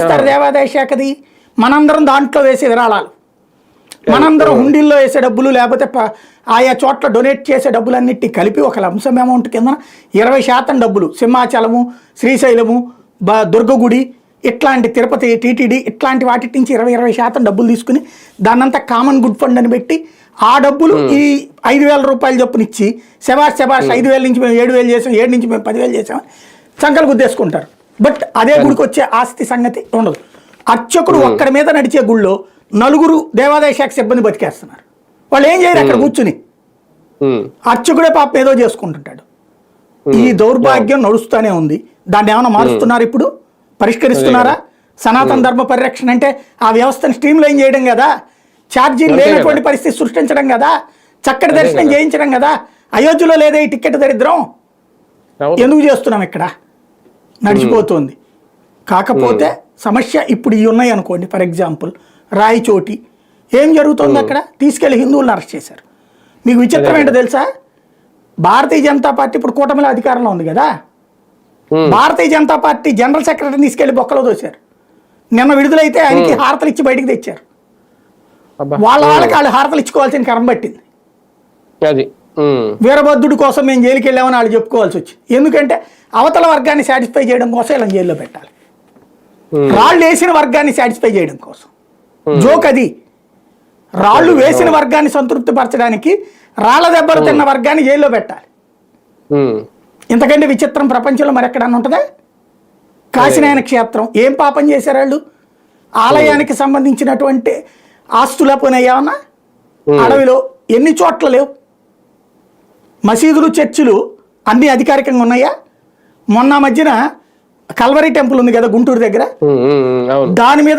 ఇస్తారు దేవాదాయ శాఖది. మనందరం దాంట్లో వేసే విరాళాలు. మనందరం హుండీల్లో వేసే డబ్బులు లేకపోతే ఆయా చోట్ల డొనేట్ చేసే డబ్బులన్నిటి కలిపి ఒక లంసం అమౌంట్ కింద ఇరవై శాతం డబ్బులు. సింహాచలము శ్రీశైలము బ దుర్గగుడి ఇట్లాంటి తిరుపతి టీటీడీ ఇట్లాంటి వాటి నుంచి ఇరవై ఇరవై శాతం డబ్బులు తీసుకుని దాన్నంతా కామన్ గుడ్ ఫండ్ అని పెట్టి ఆ డబ్బులు ఈ ఐదు వేల రూపాయలు చొప్పున ఇచ్చి శబాష్ శబాష్ ఐదు వేల నుంచి మేము ఏడు వేలు చేసాం ఏడు నుంచి మేము పదివేలు చేసాం సంకలు గుద్దేసుకుంటారు బట్ అదే గుడికి వచ్చే ఆస్తి సంగతి ఉండదు. అర్చకుడు ఒక్కడి మీద నడిచే గుళ్ళో నలుగురు దేవాదాయ శాఖ సిబ్బంది బతికేస్తున్నారు. వాళ్ళు ఏం చేయరు అక్కడ కూర్చుని. అర్చకుడే పాపం ఏదో చేసుకుంటుంటాడు. ఈ దౌర్భాగ్యం నడుస్తూనే ఉంది. దాన్ని ఏమైనా మారుస్తున్నారు ఇప్పుడు? పరిష్కరిస్తున్నారా? సనాతన ధర్మ పరిరక్షణ అంటే ఆ వ్యవస్థను స్ట్రీమ్ లైన్ చేయడం కదా? ఛార్జీలు లేనటువంటి. పరిస్థితి సృష్టించడం కదా? చక్కటి దర్శనం. చేయించడం కదా? అయోధ్యలో లేదే ఈ టికెట్ దరిద్రం. ఎందుకు చేస్తున్నాం ఇక్కడ? నడిచిపోతుంది. కాకపోతే సమస్య ఇప్పుడు ఇవి ఉన్నాయి అనుకోండి ఫర్ ఎగ్జాంపుల్ రాయచోటి. ఏం జరుగుతుంది అక్కడ? తీసుకెళ్ళి హిందువులను అరెస్ట్ చేశారు. మీకు విచిత్రం ఏంటో తెలుసా? భారతీయ జనతా పార్టీ ఇప్పుడు కూటమిలో అధికారంలో ఉంది కదా? భారతీయ జనతా పార్టీ జనరల్ సెక్రటరీని తీసుకెళ్ళి బొక్కలో దోశారు. నిన్న విడుదలైతే ఆయనకి హారతలు ఇచ్చి బయటికి తెచ్చారు. వాళ్ళ వాళ్ళకి వాళ్ళు హారతలు ఇచ్చుకోవాల్సిన కరం పట్టింది వీరభద్రుడి కోసం మేము జైలుకి వెళ్ళామని వాళ్ళు చెప్పుకోవాల్సి వచ్చింది ఎందుకంటే అవతల వర్గాన్ని సాటిస్ఫై చేయడం కోసం ఇలా జైల్లో పెట్టాలి. రాళ్ళు వేసిన వర్గాన్ని సాటిస్ఫై చేయడం కోసం. జోక్ అది. రాళ్ళు వేసిన వర్గాన్ని సంతృప్తి పరచడానికి రాళ్ళ దెబ్బలు తిన్న వర్గాన్ని జైల్లో పెట్టాలి. ఇంతకంటే విచిత్రం ప్రపంచంలో మరి ఎక్కడన్నా ఉంటుందా కాశీనాయన క్షేత్రం. ఏం పాపం చేశారు వాళ్ళు? ఆలయానికి సంబంధించినటువంటి ఆస్తుల పోయినాయేమన్నా అడవిలో ఎన్ని చోట్ల లేవు? మసీదులు చర్చిలు అన్ని అధికారికంగా ఉన్నాయా? మొన్న మధ్యన కల్వరి టెంపుల్ ఉంది కదా గుంటూరు దగ్గర? దాని మీద